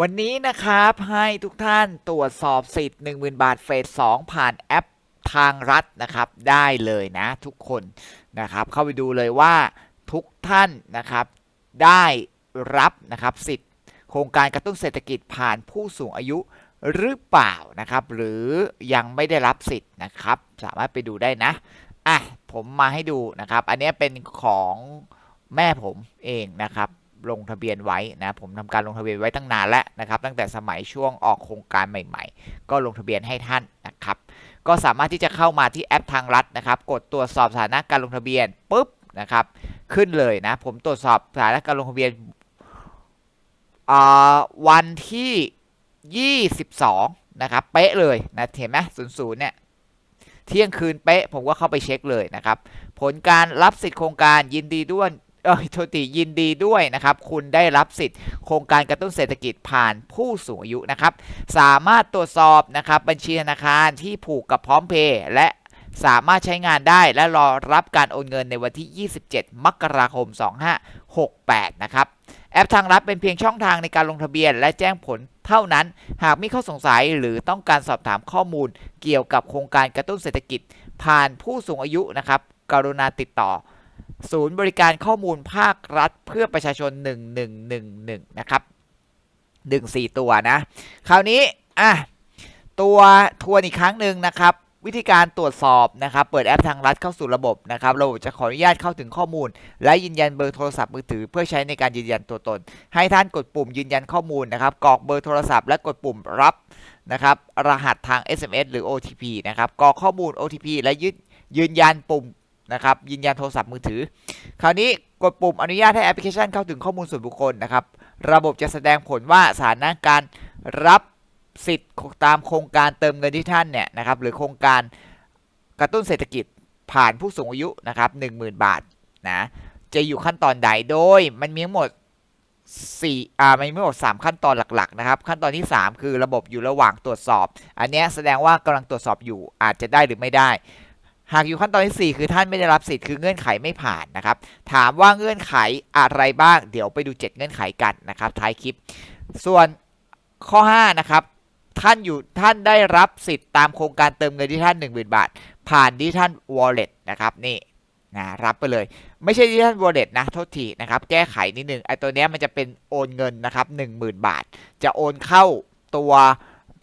วันนี้นะครับให้ทุกท่านตรวจสอบสิทธิ์ 10,000 บาทเฟส2ผ่านแอปทางรัฐนะครับได้เลยนะทุกคนนะครับเข้าไปดูเลยว่าทุกท่านนะครับได้รับนะครับสิทธิ์โครงการกระตุ้นเศรษฐกิจผ่านผู้สูงอายุหรือเปล่านะครับ หรือยังไม่ได้รับสิทธิ์นะครับ สามารถไปดูได้นะอะผมมาให้ดูนะครับ อันนี้เป็นของแม่ผมเองนะครับ ลงทะเบียนไว้นะผมทำการลงทะเบียนไว้ตั้งนานแล้วนะครับ ตั้งแต่สมัยช่วงออกโครงการใหม่ ๆ ก็ลงทะเบียนให้ท่านนะครับก็สามารถที่จะเข้ามาที่แอปทางรัฐนะครับกดตรวจสอบสถานะการลงทะเบียนปุ๊บนะครับขึ้นเลยนะผมตรวจสอบสถานะการลงทะเบียนวันที่ 22 นะครับ เป๊ะเลยนะเห็นไหมศูนย์ศูนย์เนี่ยเที่ยงคืนเป๊ะ ผมก็เข้าไปเช็คเลยนะครับ ผลการรับสิทธิโครงการยินดีด้วย เอ้ยโทษทียินดีด้วยนะครับ คุณได้รับสิทธิ์โครงการกระตุ้นเศรษฐกิจผ่านผู้สูงอายุนะครับ สามารถตรวจสอบนะครับบัญชีธนาคารที่ผูกกับพร้อมเพย์และสามารถใช้งานได้และรอรับการโอนเงินในวันที่ 27 มกราคม 2568 นะครับ แอปทางรัฐเป็นเพียงช่องทางในการลงทะเบียน และแจ้งผลเท่านั้น หากมีข้อสงสัยหรือต้องการสอบถามข้อมูล เกี่ยวกับโครงการกระตุ้นเศรษฐกิจ ผ่านผู้สูงอายุนะครับ กรุณาติดต่อ ศูนย์บริการข้อมูลภาครัฐเพื่อประชาชน 1111 นะครับ 14 ตัวนะ คราวนี้ อะ ตัวทวนอีกครั้งหนึ่งนะครับ วิธีการตรวจสอบนะครับ เปิดแอปทางรัฐเข้าสู่ระบบนะครับ ระบบจะขออนุญาตเข้าถึงข้อมูล และยืนยันเบอร์โทรศัพท์มือถือ เพื่อใช้ในการยืนยันตัวตน ให้ท่านกดปุ่มยืนยันข้อมูลนะครับ กรอกเบอร์โทรศัพท์และกดปุ่มรับนะครับ รหัสทาง SMS หรือ OTP นะครับ กรอกข้อมูล OTP และยืนยืนยันปุ่ม นะครับยืนยันโทรศัพท์มือถือ คราวนี้กดปุ่มอนุญาตให้แอปพลิเคชันเข้าถึงข้อมูลส่วนบุคคลนะครับ ระบบจะแสดงผลว่าสถานะการรับสิทธิ์ตามโครงการเติมเงินที่ท่านเนี่ยนะครับหรือโครงการกระตุ้นเศรษฐกิจผ่านผู้สูงอายุนะครับ10,000 บาทนะจะอยู่ขั้นตอนใดโดยมันมีทั้งหมด4อ่ามันมีทั้งหมด3ขั้นตอนหลักๆนะครับ ขั้นตอนที่ 3 คือระบบอยู่ระหว่างตรวจสอบ อันนี้แสดงว่ากำลังตรวจสอบอยู่อาจจะได้หรือไม่ได้ หากอยู่ขั้นตอนที่ 4 คือท่านไม่ได้รับสิทธิ์คือเงื่อนไขไม่ผ่านนะครับ ถามว่าเงื่อนไขอะไรบ้าง เดี๋ยวไปดู 7 เงื่อนไขกันนะครับท้ายคลิป ส่วนข้อ5นะครับท่านอยู่ท่านได้รับสิทธิ์ตามโครงการเติมเงินที่ท่าน10,000 บาท ผ่านดิจิทัล Wallet นะครับนี่นะรับไปเลย ไม่ใช่ดิจิทัล Wallet นะโทษทีนะครับแก้ไขนิดนึงไอ้ตัวเนี้ยมันจะเป็นโอนเงินนะครับ10,000 บาท จะโอนเข้าตัว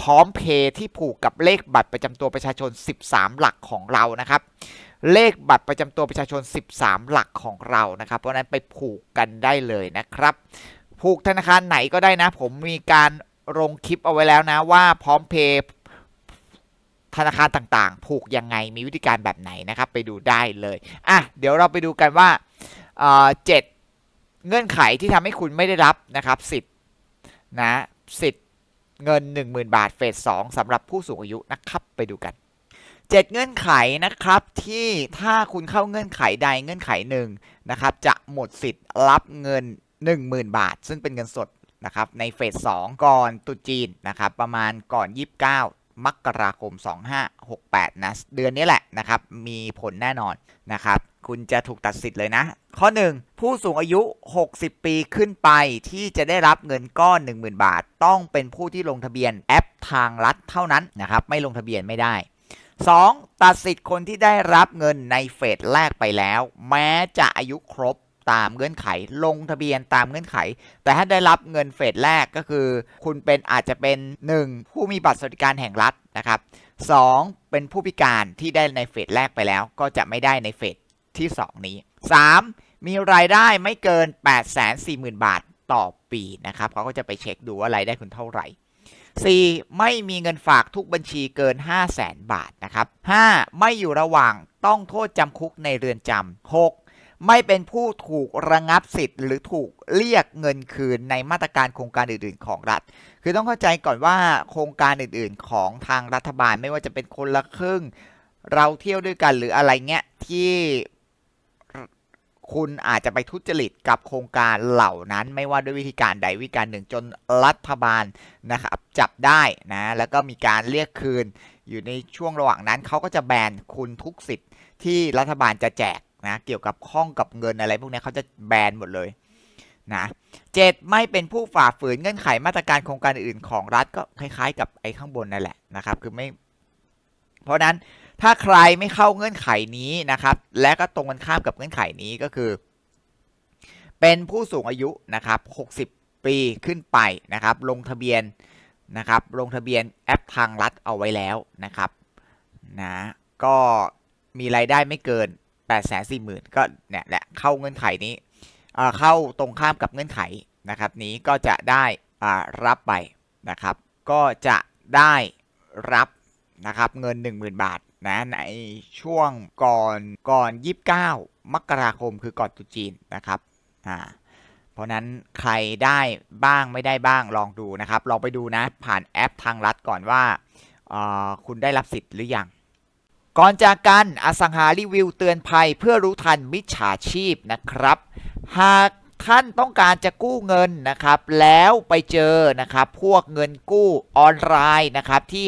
พร้อมเพย์ที่ผูกกับเลขบัตรประจำตัวประชาชน 13 หลักของเรานะครับ เลขบัตรประจำตัวประชาชน 13 หลักของเรานะครับ เพราะนั้นไปผูกกันได้เลยนะครับ ผูกธนาคารไหนก็ได้นะ ผมมีการลงคลิปเอาไว้แล้วนะว่าพร้อมเพย์ธนาคารต่างๆ ผูกยังไงมีวิธีการแบบไหนนะครับ ไปดูได้เลยอะเดี๋ยวเราไปดูกันว่าเอ่อเจ็ดเงื่อนไขที่ทำให้คุณไม่ได้รับนะครับสิทธิ์นะสิทธิ์ เงิน 10,000 บาทเฟส2สำหรับผู้สูงอายุนะครับไปดูกัน 7 เงื่อนไขนะครับที่ถ้าคุณเข้าเงื่อนไขใดเงื่อนไขหนึ่งนะครับจะหมดสิทธิ์รับเงิน 10,000 บาท ซึ่งเป็นเงินสดนะครับในเฟส2ก่อนตุจีนนะครับประมาณก่อน 29มกราคม 2568 นะ เดือนนี้แหละนะครับ มีผลแน่นอนนะครับ คุณจะถูกตัดสิทธิ์เลยนะ ข้อ 1 ผู้สูงอายุ 60 ปีขึ้นไปที่จะได้รับเงินก้อน 10,000 บาท ต้องเป็นผู้ที่ลงทะเบียนแอปทางรัฐเท่านั้นนะครับ ไม่ลงทะเบียนไม่ได้ 2. ตัดสิทธิ์คนที่ได้รับเงินในเฟสแรกไปแล้ว แม้จะอายุครบตามเงื่อนไข ลงทะเบียนตามเงื่อนไข แต่ถ้าได้รับเงินเฟสแรกก็คือ คุณเป็นอาจจะเป็น 1. ผู้มีบัตรสวัสดิการแห่งรัฐนะครับ 2. เป็นผู้พิการที่ได้ในเฟสแรกไปแล้ว ก็จะไม่ได้ในเฟส ที่ 2 นี้ 3. มีรายได้ไม่เกิน 840,000 บาทต่อปีนะครับเขาก็จะไปเช็คดูว่ารายได้คุณเท่าไหร่ 4. ไม่มีเงินฝากทุกบัญชีเกิน 5 0 0แสนบาทนะครับ 5. ไม่อยู่ระหว่างต้องโทษจำคุกในเรือนจำ 6. ไม่เป็นผู้ถูกระงับสิทธิ์ หรือถูกเรียกเงินคืนในมาตรการโครงการอื่นๆ ของรัฐ คือต้องเข้าใจก่อนว่าโครงการอื่นๆ ของทางรัฐบาลไม่ว่าจะเป็นคนละครึ่ง เราเที่ยวด้วยกันหรืออะไรเงี้ยที่ คุณอาจจะไปทุจริตกับโครงการเหล่านั้น ไม่ว่าด้วยวิธีการใดวิธีการหนึ่งจนรัฐบาลนะครับจับได้นะแล้วก็มีการเรียกคืน อยู่ในช่วงระหว่างนั้นเขาก็จะแบนคุณทุกสิทธิ์ที่รัฐบาลจะแจกนะเกี่ยวกับข้องกับเงินอะไรพวกนี้เขาจะแบนหมดเลยนะเจ็ดไม่เป็นผู้ฝ่าฝืนเงื่อนไขมาตรการโครงการอื่นของรัฐก็คล้ายๆ กับไอ้ข้างบนนั่นแหละนะครับคือไม่เพราะนั้น ถ้าใครไม่เข้าเงื่อนไขนี้นะครับ และก็ตรงกันข้ามกับเงื่อนไขนี้ก็คือ เป็นผู้สูงอายุนะครับ 60 ปีขึ้นไปนะครับ ลงทะเบียนนะครับ ลงทะเบียนแอปทางรัฐเอาไว้แล้วนะครับนะก็มีรายได้ไม่เกิน 8 4 0 0 0 0 ก็เนี่ยแหละเข้าเงื่อนไขนี้เข้าตรงข้ามกับเงื่อนไขนะครับ นี้ก็จะได้อ่ารับไปนะครับ ก็จะได้รับนะครับเงิน 10,000 บาท นะในช่วงก่อนก่อน 29 มกราคมคือก่อนตุจีนนะครับอ่าเพราะนั้นใครได้บ้างไม่ได้บ้างลองดูนะครับ ลองไปดูนะผ่านแอปทางรัฐก่อนว่า คุณได้รับสิทธิ์หรือยังก่อนจากกันอสังหารีวิวเตือนภัยเพื่อรู้ทันมิจฉาชีพนะครับ หากท่านต้องการจะกู้เงินนะครับ แล้วไปเจอนะครับ พวกเงินกู้ออนไลน์นะครับ ที่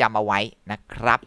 จำเอาไว้นะครับ